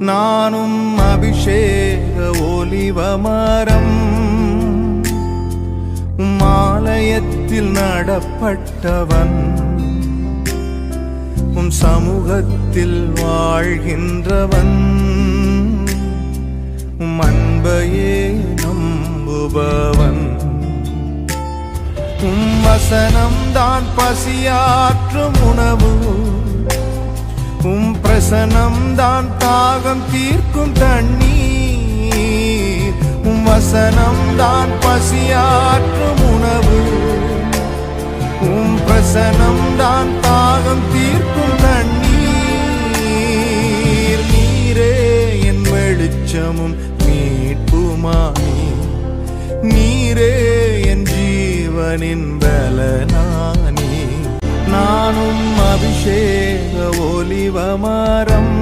நானும் அபிஷேக ஒலிவமரம். மாலயத்தில் நடப்பட்டவன். உம் சமூகத்தில் வாழ்கின்றவன். உம் அன்பையே நம்புபவன். உம் வசனம் தான் பசியாற்றும் உணவு. உம் தான் தாகம் தீர்க்கும் தண்ணீர். உம் வசனம் தான் பசியாற்றும் உணவு. உம் பிரசனம் தான் தாகம் தீர்க்கும் தண்ணீர். நீரே என் வெளிச்சமும் மீட்புமானே. நீரே என் ஜீவனின் பலனானே. நானும் அபிஷேக ஒலிவமரம்